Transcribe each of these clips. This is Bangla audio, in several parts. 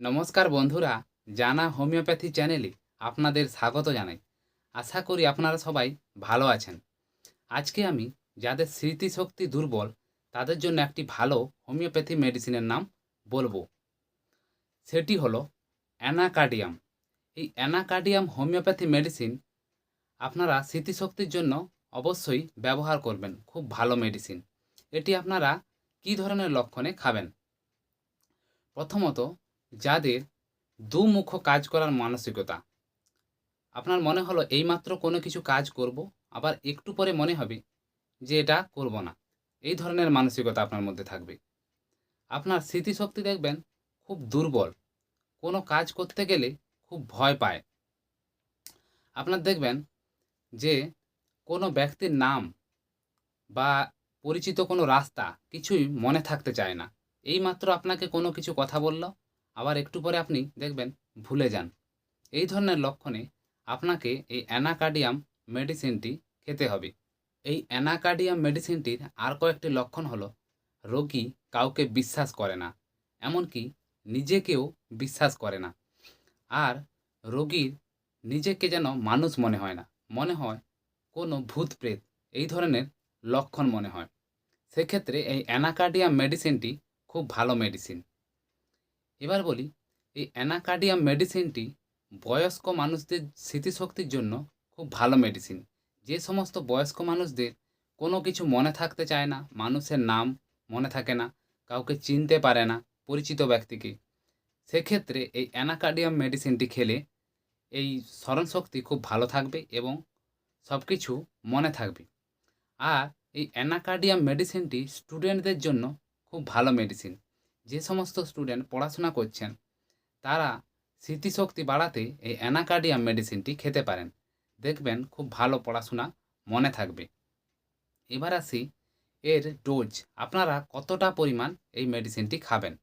নমস্কার বন্ধুরা, জানা হোমিওপ্যাথি চ্যানেলে আপনাদের স্বাগত জানাই। আশা করি আপনারা সবাই ভালো আছেন। আজকে আমি যাদের স্মৃতিশক্তি দুর্বল, তাদের জন্য একটি ভালো হোমিওপ্যাথি মেডিসিনের নাম বলব। সেটি হলো অ্যানাকার্ডিয়াম। এই অ্যানাকার্ডিয়াম হোমিওপ্যাথি মেডিসিন আপনারা স্মৃতিশক্তির জন্য অবশ্যই ব্যবহার করবেন, খুব ভালো মেডিসিন। এটি আপনারা কী ধরনের লক্ষণে খাবেন? প্রথমত যাদের দুমুখ কাজ করার মানসিকতা। আপনার মনে হলো, এইমাত্র কোনো কিছু কাজ করব, আবার একটু পরে মনে হবে যে এটা করব না। এই ধরনের মানসিকতা আপনার মধ্যে থাকবে। আপনার স্মৃতিশক্তি দেখবেন খুব দুর্বল। কোনো কাজ করতে গেলে খুব ভয় পায়। আপনার দেখবেন যে কোনো ব্যক্তির নাম বা পরিচিত কোনো রাস্তা কিছুই মনে থাকতে চায় না। এইমাত্র আপনাকে কোনো কিছু কথা বলল আবার একটু পরে আপনি দেখবেন ভুলে যান। এই ধরনের লক্ষণে আপনাকে এই অ্যানাকার্ডিয়াম মেডিসিনটি খেতে হবে। এই অ্যানাকার্ডিয়াম মেডিসিনটির আর কয়েকটি লক্ষণ হলো, রোগী কাউকে বিশ্বাস করে না, এমনকি নিজেকেও বিশ্বাস করে না। আর রোগীর নিজেকে যেন মানুষ মনে হয় না, মনে হয় কোনো ভূত প্রেত, এই ধরনের লক্ষণ মনে হয়। সেক্ষেত্রে এই অ্যানাকার্ডিয়াম মেডিসিনটি খুব ভালো মেডিসিন। এবার বলি, এই অ্যানাকার্ডিয়াম মেডিসিনটি বয়স্ক মানুষদের স্মৃতিশক্তির জন্য খুব ভালো মেডিসিন। যে সমস্ত বয়স্ক মানুষদের কোনো কিছু মনে থাকতে চায় না, মানুষের নাম মনে থাকে না, কাউকে চিনতে পারে না, পরিচিত ব্যক্তিকে, সেক্ষেত্রে এই অ্যানাকার্ডিয়াম মেডিসিনটি খেলে এই স্মরণশক্তি খুব ভালো থাকবে এবং সব কিছু মনে থাকবে। আর এই অ্যানাকার্ডিয়াম মেডিসিনটি স্টুডেন্টদের জন্য খুব ভালো মেডিসিন। যে সমস্ত স্টুডেন্ট পড়াশোনা করছেন, তারা স্মৃতিশক্তি বাড়াতে এই অ্যানাকার্ডিয়াম মেডিসিনটি খেতে পারেন। দেখবেন খুব ভালো পড়াশোনা মনে থাকবে। এবার আসি এর ডোজ আপনারা কতটা পরিমাণ এই মেডিসিনটি খাবেন?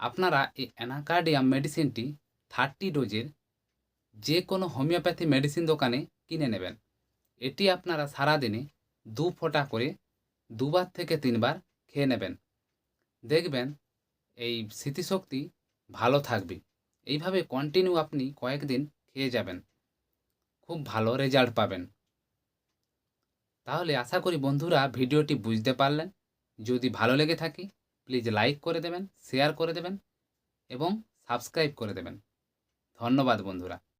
আপনারা এই অ্যানাকার্ডিয়াম মেডিসিনটি থার্টি ডোজের যে কোনো হোমিওপ্যাথি মেডিসিন দোকানে কিনে নেবেন। এটি আপনারা সারাদিনে দু ফোঁটা করে দুবার থেকে তিনবার খেয়ে নেবেন। দেখবেন এই স্মৃতিশক্তি ভালো থাকবে। এইভাবে কন্টিনিউ আপনি কয়েকদিন খেয়ে যাবেন। খুব ভালো রেজাল্ট পাবেন। তাহলে আশা করি বন্ধুরা ভিডিওটি বুঝতে পারলেন। যদি ভালো লেগে থাকে প্লিজ লাইক করে দেবেন শেয়ার করে দেবেন এবং সাবস্ক্রাইব করে দেবেন। ধন্যবাদ বন্ধুরা।